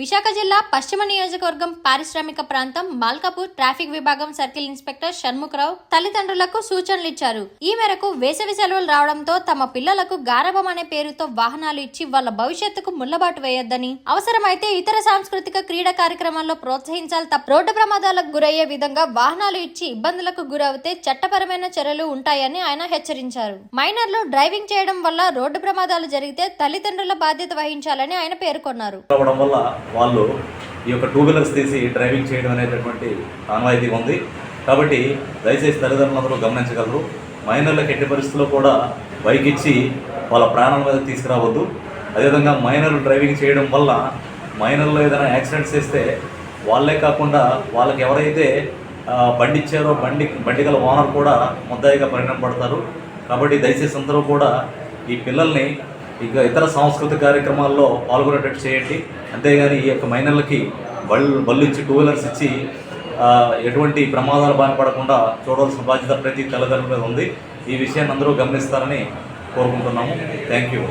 విశాఖ జిల్లా పశ్చిమ నియోజకవర్గం పారిశ్రామిక ప్రాంతం మాల్కాపూర్ ట్రాఫిక్ విభాగం సర్కిల్ ఇన్స్పెక్టర్ షణ్ముఖరావు తల్లిదండ్రులకు సూచనలు ఇచ్చారు. ఈ మేరకు వేసవి సెలవులు రావడంతో తమ పిల్లలకు గారవం అనే పేరుతో వాహనాలు ఇచ్చి వాళ్ళ భవిష్యత్తుకు ముల్లబాటు వేయొద్దని అవసరమైతే ఇతర సాంస్కృతిక క్రీడా కార్యక్రమాల్లో ప్రోత్సహించాలి తప్ప రోడ్డు ప్రమాదాలకు గురయ్యే విధంగా వాహనాలు ఇచ్చి ఇబ్బందులకు గురవుతే చట్టపరమైన చర్యలు ఉంటాయని ఆయన హెచ్చరించారు. మైనర్లు డ్రైవింగ్ చేయడం వల్ల రోడ్డు ప్రమాదాలు జరిగితే తల్లిదండ్రుల బాధ్యత వహించాలని ఆయన పేర్కొన్నారు. వాళ్ళు ఈ యొక్క టూ వీలర్స్ తీసి డ్రైవింగ్ చేయడం అనేటటువంటి ఆనవాయితీ ఉంది. కాబట్టి దయచేసి తల్లిదండ్రులందరూ గమనించగలరు. మైనర్లకు ఎట్టి పరిస్థితుల్లో కూడా బైక్ ఇచ్చి వాళ్ళ ప్రాణాల మీద తీసుకురావద్దు. అదేవిధంగా మైనర్లు డ్రైవింగ్ చేయడం వల్ల మైనర్లు ఏదైనా యాక్సిడెంట్స్ చేస్తే వాళ్ళే కాకుండా వాళ్ళకి ఎవరైతే బండి ఇచ్చారో బండి బండి గల ఓనర్ కూడా ముద్దాయిగా పరిణామపడతారు కాబట్టి దయచేసి అందరూ కూడా ఈ పిల్లల్ని ఇక ఇతర సాంస్కృతిక కార్యక్రమాల్లో పాల్గొనేటట్టు చేయండి. అంతేగాని ఈ యొక్క మైనర్లకి బళ్ళు బళ్ళు ఇచ్చి టూ వీలర్స్ ఇచ్చి ఎటువంటి ప్రమాదాలు బాధపడకుండా చూడవలసిన బాధ్యత ప్రతి తల్లిదండ్రుల మీద ఉంది. ఈ విషయాన్ని అందరూ గమనిస్తారని కోరుకుంటున్నాము. Thank you.